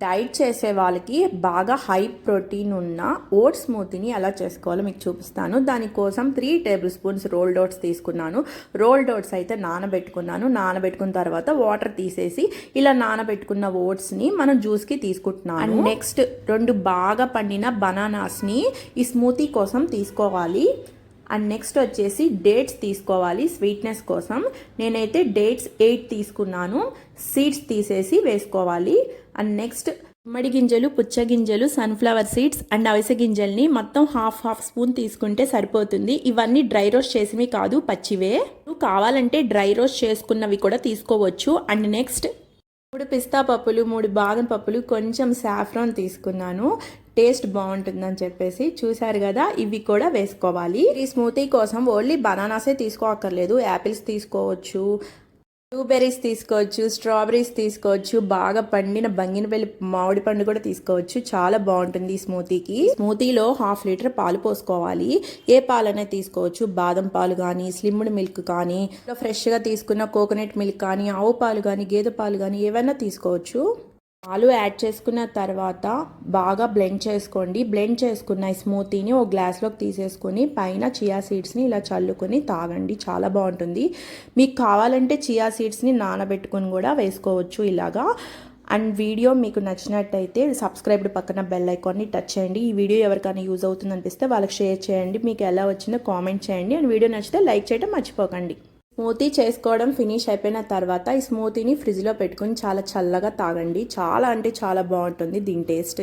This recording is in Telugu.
డైట్ చేసే వాళ్ళకి బాగా హై ప్రోటీన్ ఉన్న ఓట్స్ స్మూతీని ఎలా చేసుకోవాలో మీకు చూపిస్తాను. దానికోసం three table spoons rolled oats తీసుకున్నాను. రోల్డ్ ఓట్స్ అయితే నానబెట్టుకున్నాను. నానబెట్టుకున్న తర్వాత వాటర్ తీసేసి ఇలా నానబెట్టుకున్న ఓట్స్ని మనం జ్యూస్కి తీసుకుంటున్నాను. నెక్స్ట్ రెండు బాగా పండిన బనానాస్ని ఈ స్మూతీ కోసం తీసుకోవాలి. అండ్ నెక్స్ట్ వచ్చేసి డేట్స్ తీసుకోవాలి స్వీట్నెస్ కోసం. నేనైతే డేట్స్ ఎయిట్ తీసుకున్నాను సీడ్స్ తీసేసి వేసుకోవాలి. అండ్ నెక్స్ట్ గుమ్మడి గింజలు పుచ్చగింజలు సన్ఫ్లవర్ సీడ్స్ అండ్ అవిసె గింజల్ని మొత్తం హాఫ్ హాఫ్ స్పూన్ తీసుకుంటే సరిపోతుంది. ఇవన్నీ డ్రై రోస్ట్ చేసినవి కాదు పచ్చివే. కావాలంటే డ్రై రోస్ట్ చేసుకున్నవి కూడా తీసుకోవచ్చు. అండ్ నెక్స్ట్ మూడు పిస్తా పప్పులు మూడు బాదం పప్పులు కొంచెం సాఫ్రాన్ తీసుకున్నాను. టేస్ట్ బాగుంటుందని చెప్పేసి చూశారు కదా ఇవి కూడా వేసుకోవాలి. ఈ స్మూతీ కోసం ఓన్లీ బనానాసే తీసుకోక్కర్లేదు యాపిల్స్ తీసుకోవచ్చు బ్లూబెర్రీస్ తీసుకోవచ్చు స్ట్రాబెర్రీస్ తీసుకోవచ్చు బాగా పండిన బంగినపల్లి మామిడి పండు కూడా తీసుకోవచ్చు. చాలా బాగుంటుంది ఈ స్మూతీకి. స్మూతీలో హాఫ్ లీటర్ పాలు పోసుకోవాలి. ఏ పాలనే తీసుకోవచ్చు. బాదం పాలు కానీ స్లిమ్డ్ మిల్క్ కానీ ఫ్రెష్గా తీసుకున్న కోకోనట్ మిల్క్ కానీ ఆవు పాలు కానీ గేదె పాలు కానీ ఏవైనా తీసుకోవచ్చు. పాలు యాడ్ చేసుకున్న తర్వాత బాగా బ్లెండ్ చేసుకోండి. బ్లెండ్ చేసుకున్న ఈ స్మూతీని ఒక గ్లాస్లోకి తీసేసుకొని పైన చియా సీడ్స్ని ఇలా చల్లుకొని తాగండి. చాలా బాగుంటుంది. మీకు కావాలంటే చియా సీడ్స్ని నానబెట్టుకొని కూడా వేసుకోవచ్చు ఇలాగా. అండ్ వీడియో మీకు నచ్చినట్టయితే సబ్స్క్రైబ్డ్ పక్కన బెల్ ఐకాన్ని టచ్ చేయండి. ఈ వీడియో ఎవరికైనా యూజ్ అవుతుంది అనిపిస్తే వాళ్ళకి షేర్ చేయండి. మీకు ఎలా వచ్చిందో కామెంట్ చేయండి. అండ్ వీడియో నచ్చితే లైక్ చేయడం మర్చిపోకండి. స్మూతీ చేసుకోవడం ఫినిష్ అయిపోయిన తర్వాత ఈ స్మూతీని ఫ్రిడ్జ్లో పెట్టుకుని చాలా చల్లగా తాగండి. చాలా అంటే చాలా బాగుంటుంది దీని టేస్ట్.